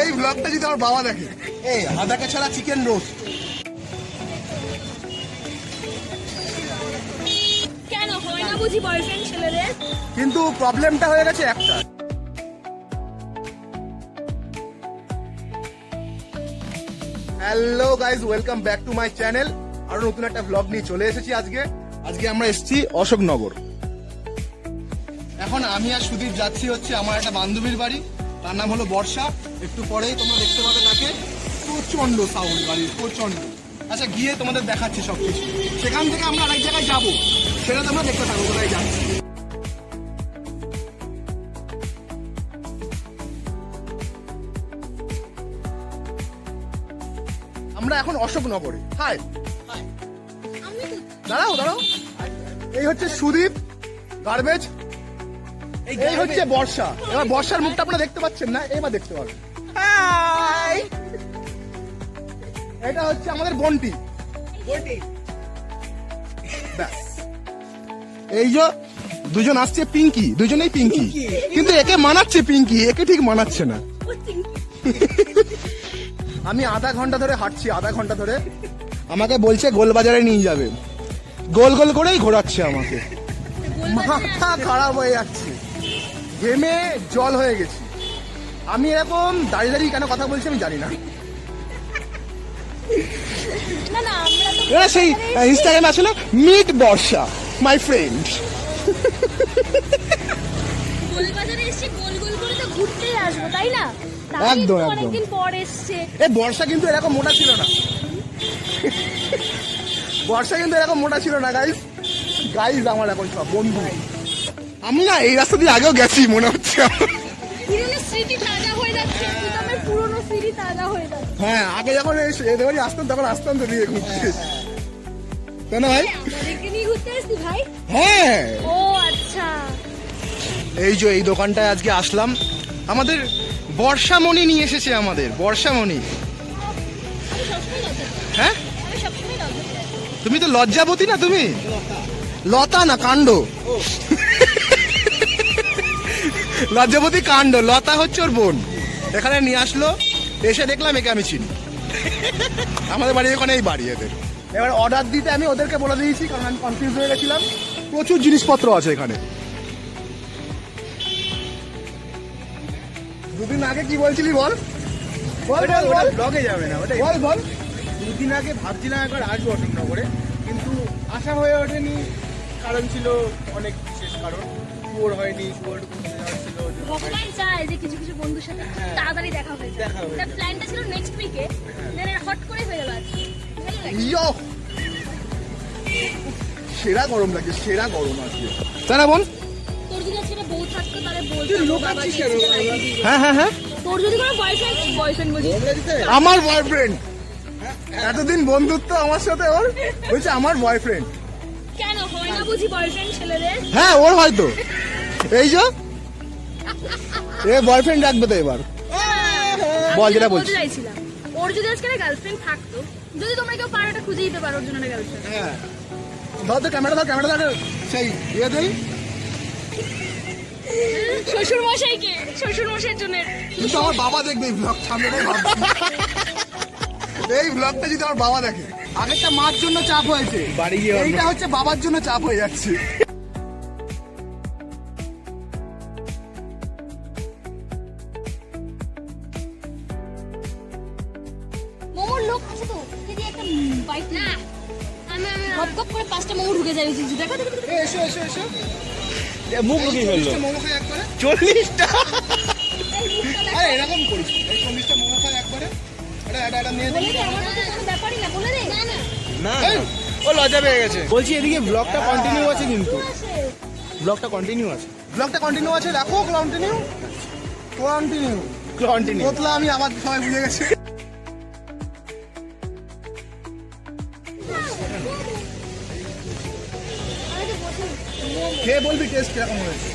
এই ব্লগটা যদি আমার বাবা দেখে। এই আদাকে ছাড়া চিকেন রোস্ট কেন? হয় না বুঝি বয়ফ্রেন্ড ছেলেদের? কিন্তু প্রবলেমটা হয়ে গেছে একটা। Hello guys welcome back to my channel আরও নতুন একটা ব্লগ নিয়ে চলে এসেছি আজকে। আজকে আমরা এসেছি অশোকনগর। এখন আমি আর সুদীপ যাচ্ছি হচ্ছে আমার একটা বান্ধবীর বাড়ি। তার নাম হলো বর্ষা। একটু পরেই তোমরা দেখতে পাবে তাকে। প্রচণ্ড সাউন্ড গাড়ির প্রচণ্ড আচ্ছা গিয়ে তোমাদের দেখাচ্ছি সব কিছু সেখান থেকে আমরা আরেক জায়গায় যাব। সেটা তোমরা দেখতে থাকো কোথায় যাচ্ছি। আমরা এখন অশোকনগরে। হাই দাঁড়াও দাঁড়াও। এই হচ্ছে সুদীপ গার্বেজ এই হচ্ছে বর্ষা। এবার বর্ষার মুখটা আপনারা দেখতে পাচ্ছেন না এবার দেখতে পাবেন। এটা হচ্ছে আমাদের বন্টি। ব্যাস। এই যে দুজন আসছে পিঙ্কি দুজনেই পিঙ্কি। কিন্তু একে মানাচ্ছে পিঙ্কি একে ঠিক মানাচ্ছে না। আমি আধা ঘণ্টা ধরে হাঁটছি আধা ঘণ্টা ধরে। আমাকে বলছে গোলবাজারে নিয়ে যাবে। গোল গোল করেই ঘোরাচ্ছে আমাকে। মাথা খারাপ হয়ে যাচ্ছে। ঘেমে জল হয়ে গেছি। আমি এরকম দাঁড়িয়ে দাঁড়িয়ে কেন কথা বলছি আমি জানি না। সেই ইনস্টাগ্রামে না মিট বর্ষা মাই ফ্রেন্ড একদম, একদম। এ বর্ষা কিন্তু এরকম মোটা ছিল না। বর্ষা কিন্তু এরকম মোটা ছিল না গাইস গাইস আমার এখন সব বন্ধু। আমি না এই রাস্তা দিয়ে আগেও গেছি মনে হচ্ছে হয়ে হয়ে হ্যাঁ আগে যখন এই এদের বাড়ি আসতাম তখন আসতাম তো দিয়ে ঘুরতে। তাই না ভাই? হ্যাঁ। ও আচ্ছা। এই যে এই দোকানটায় আজকে আসলাম। আমাদের বর্ষামণি নিয়ে এসেছে আমাদের বর্ষামণি। হ্যাঁ। তুমি তো লজ্জাবতী না তুমি? লতা না কাণ্ড। লজ্জাবতী কাণ্ড লতা হচ্ছে ওর বোন। এখানে নিয়ে আসলো এসে দেখলাম একে আমি চিনি। আমাদের বাড়ি ওখানে এই বাড়ি এদের। এবার অর্ডার দিতে আমি ওদেরকে বলে দিয়েছি কারণ আমি কনফিউজ হয়ে গেছিলাম। প্রচুর জিনিসপত্র আছে এখানে। দুদিন আগে কি বলছিলি বল? বল বল বল। ব্লগে যাবে না ওটা বল বল। দুদিন আগে ভাবছিলাম একবার আসব অশোকনগরে কিন্তু আশা হয়ে ওঠেনি কারণ ছিল অনেক বিশেষ কারণ। শুয়োর হয়নি ছিল ভগবান চায় যে কিছু কিছু বন্ধুর সাথে হ্যাঁ। তাড়াতাড়ি দেখা হয়ে যায়। তার প্ল্যানটা ছিল নেক্সট উইকে দেন হট করে হয়ে গেল আজকে ইয়ো! সেরা গরম লাগে সেরা গরম আজকে। তাই না বোন? তোর যদি আজকে বউ থাকতো তাহলে বলতো। হ্যাঁ হ্যাঁ হ্যাঁ। তোর যদি কোনো বয়ফ্রেন্ড বয়ফ্রেন্ড আমার বয়ফ্রেন্ড এতদিন বন্ধুত্ব আমার সাথে ওর? বলছে আমার বয়ফ্রেন্ড কেন? হয় না বুঝি বয়ফ্রেন্ড ছেলেদের? হ্যাঁ ওর হয়তো। এই যে। এ বয়ফ্রেন্ড রাখবে তো এবার। বল যেটা চাইছিলাম ওর যদি আজকে গার্লফ্রেন্ড থাকতো যদি তোমরা কেউ পারো এটা খুঁজে দিতে পারো ওর জন্য একটা গার্লফ্রেন্ড হ্যাঁ। ধর তো ক্যামেরা ধর ক্যামেরা ধর। সেই ইয়ে দেই শ্বশুর মশাইকে শ্বশুর মশাইয়ের জন্য কিন্তু আমার বাবা দেখবে এই ব্লগ ভাবছি এই ব্লগটা যদি আমার বাবা দেখে। আগেরটা মার জন্য চাপ হয়েছে। বাড়ি গিয়ে এইটা হচ্ছে বাবার জন্য চাপ হয়ে যাচ্ছে। দেখো এসো এসো এসো মুখ লুকিয়ে ফেলল চল্লিশটা মোমো খাই একবারে চল্লিশটা এই মুখটা দেখো। আরে এরকম করিস এই চল্লিশটা মোমো খাই একবারে এটা এটা এটা নিয়ে বলে দে আমার তো কোনো ব্যাপারই না বলে দে না না না ও লজ্জা পেয়ে গেছে বলছি এদিকে ব্লগটা কন্টিনিউ আছে কিন্তু আছে ব্লগটা কন্টিনিউ আছে ব্লগটা কন্টিনিউ আছে রাখো কন্টিনিউ কন্টিনিউ কন্টিনিউ আমি আবার সবাই বুঝে গেছি খেয়ে বলবি টেস্ট কীরকম হয়েছে?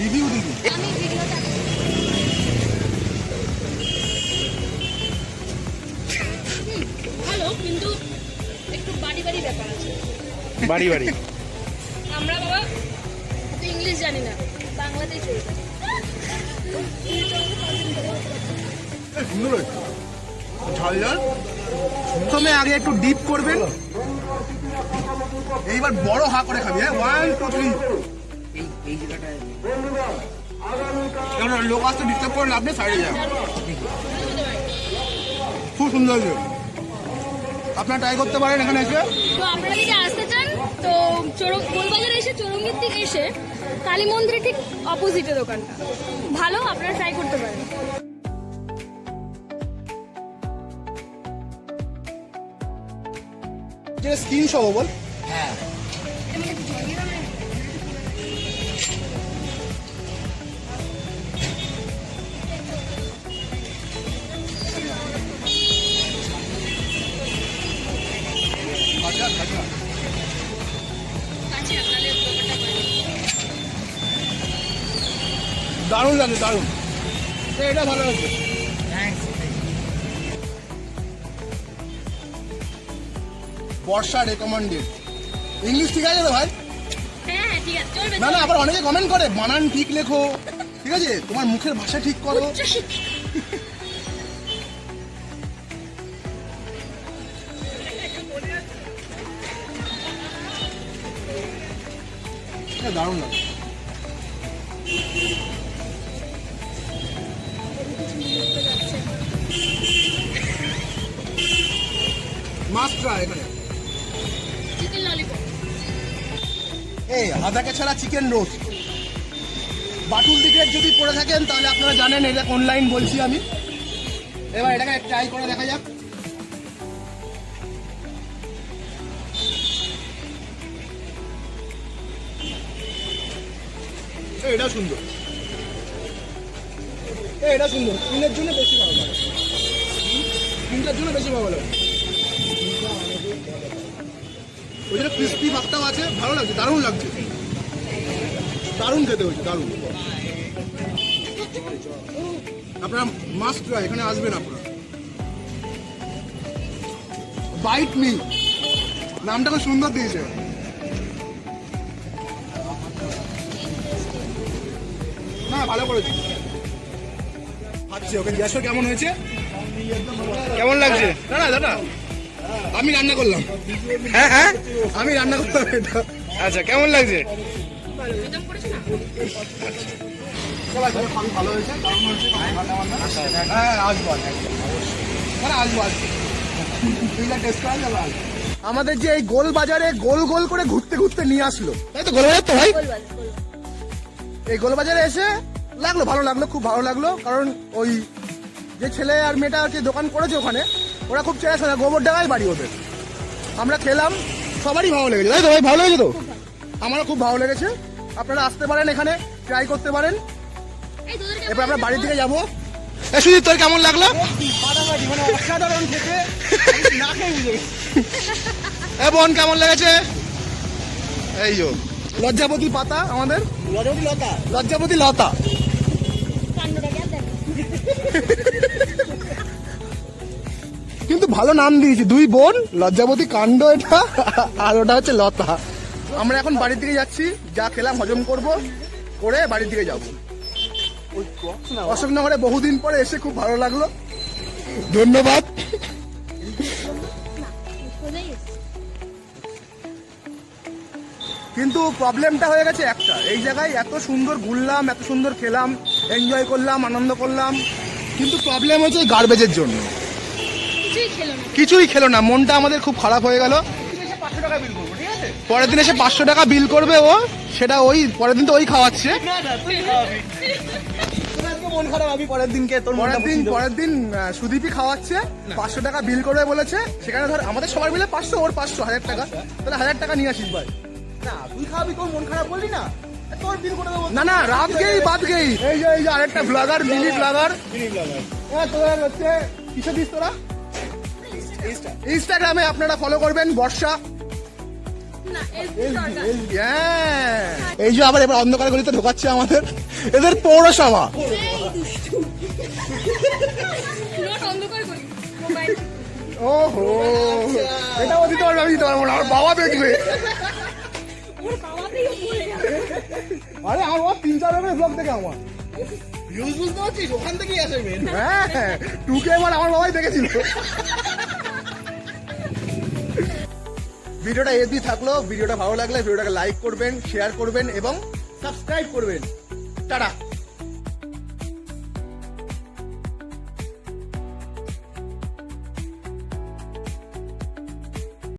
রিভিউ দিবি। আমি ভিডিওটা ভালো কিন্তু একটু বাড়ি বাড়ি ব্যাপার আছে। বাড়ি বাড়ি। আমরা বাবা তো ইংলিশ জানি না বাংলাতেই চলবে সুন্দর হয়েছে ঝাল ঝাল? প্রথমে আগে একটু ডিপ করবেন। এইবার বড় হা করে খাবি হ্যাঁ? ওয়ান টু থ্রি লোক আসতে ডিস্টার্ব করেন আপনি সাইডে যান খুব সুন্দর হয়েছে। আপনারা ট্রাই করতে পারেন এখানে এসে। তো আপনারা যদি আসতে চান, তো চোরং গোলবাজারে এসে, চোরঙ্গের দিকে এসে, কালী মন্দিরের ঠিক অপোজিটে দোকানটা। ভালো, আপনারা ট্রাই করতে পারেন। যেটা স্কিন সহ বল। করে। দারুণ লাগে দারুণ। এটা ভালো হয়েছে বর্ষা রেকমেন্ডেড ইংলিশ ঠিক আছে তো ভাই? হ্যাঁ হ্যাঁ ঠিক আছে না না আবার অনেকে কমেন্ট করে বানান ঠিক লেখো। ঠিক আছে? তোমার মুখের ভাষা ঠিক করো। দারুণ লাগে। ট্রাই এখানে। আদাকে ছাড়া চিকেন রোস্ট বাটুল দিকে যদি পড়ে থাকেন, তাহলে আপনারা জানেন এটা অনলাইন বলছি আমি। এবার এটাকে ট্রাই করে দেখা যাক। এটা সুন্দর। এটা সুন্দর। স্কিনের জন্য বেশি ভালো লাগে। স্কিনটার জন্য বেশি ভালো লাগে। ওই জন্য ক্রিস্পি ভাবটাও আছে ভালো লাগছে দারুণ লাগছে। দারুণ খেতে হয়েছে দারুণ। আপনারা মাস্ট ট্রাই এখানে আসবেন আপনারা। বাইট মি নামটা খুব সুন্দর দিয়েছে। না ভালো করেছি। আচ্ছা ওকে জিজ্ঞাসা কেমন হয়েছে? কেমন লাগছে? না না দাদা। আমি রান্না করলাম। হ্যাঁ হ্যাঁ? আমি রান্না করলাম এটা। আচ্ছা কেমন লাগছে? ভালো হয়েছে হ্যাঁ আসব আসব। মানে আসব আসব। টেস্ট করা যাবে আমাদের যে এই গোল বাজারে গোল গোল করে ঘুরতে ঘুরতে নিয়ে আসলো। তাই তো গোল বাজার তো ভাই এই গোলবাজারে এসে লাগল ভালো লাগল খুব ভালো লাগল। কারণ ওই যে ছেলে আর মেয়েটা আর কি দোকান করেছে ওখানে ওরা খুব চেয়ে চেনা গোবর ডাঙায় বাড়ি ওদের। আমরা খেলাম সবারই ভালো লেগেছে। তাই তো ভাই ভালো লেগেছে তো? আমারও খুব ভালো লেগেছে। আপনারা আসতে পারেন এখানে ট্রাই করতে পারেন। এরপর আমরা বাড়ির দিকে যাব। সুজিত তোর কেমন লাগল? মানে অসাধারণ খেতে। না খেয়ে এ বোন কেমন লেগেছে? এই যো। লজ্জাপতি পাতা আমাদের। লজবটি লতা। লজ্জাপতি লতা। কিন্তু ভালো নাম দিয়েছি, দুই বোন, লজ্জাবতী কাণ্ড এটা, আর ওটা হচ্ছে লতা। আমরা এখন বাড়ির দিকে যাচ্ছি, যা খেলাম হজম করব, করে বাড়ির দিকে যাব। অশোকনগরে বহুদিন পরে এসে খুব ভালো লাগল। ধন্যবাদ। কিন্তু প্রবলেমটা হয়ে গেছে একটা, এই জায়গায় এত সুন্দর ঘুরলাম, এত সুন্দর খেলাম, এনজয় করলাম, আনন্দ করলাম, কিন্তু প্রবলেম হচ্ছে গার্বেজের জন্য। কিছুই খেলো না। মনটা আমাদের খুব খারাপ হয়ে গেল। পরের দিন এসে পাঁচশো টাকা বিল করবে ও। সেটা ওই পরের দিন তো ওই খাওয়াচ্ছে। মন খারাপ আমি পরের দিনকে তোর পরের দিন পরের দিন সুদীপই খাওয়াচ্ছে পাঁচশো টাকা বিল করবে বলেছে। সেখানে ধর আমাদের সবার মিলে পাঁচশো ওর পাঁচশো হাজার টাকা। তাহলে হাজার টাকা নিয়ে আসিস ভাই। না তুই খাওয়াবি তোর মন খারাপ বললি না? না না রাত গেই বাদ গেই। এই যে এই যে আরেকটা ব্লগার মিনি ব্লগার তোরা হচ্ছে কিসে দিস তোরা? ইনস্টাগ্রামে আপনারা ফলো করবেন বর্ষা। হ্যাঁ। এই যে আবার এবার অন্ধকার গলিতে ঢোকাচ্ছে আমাদের। এদের পৌরসভা। ওহো। এটাও দিতে পারবে আমি দিতে পারব না আমার বাবা দেখবে। আরে আমার বাবা তিন চার ব্লগ দেখে আমার। ভিউজ বুঝতে পারছিস? ওখান থেকেই আসে হ্যাঁ টুকে আমার আমার বাবাই দেখেছিল। ভিডিওটা এদি থাকল, ভিডিওটা ভালো লাগলে ভিডিওটাকে লাইক করবেন শেয়ার করবেন এবং সাবস্ক্রাইব করবেন। টাটা।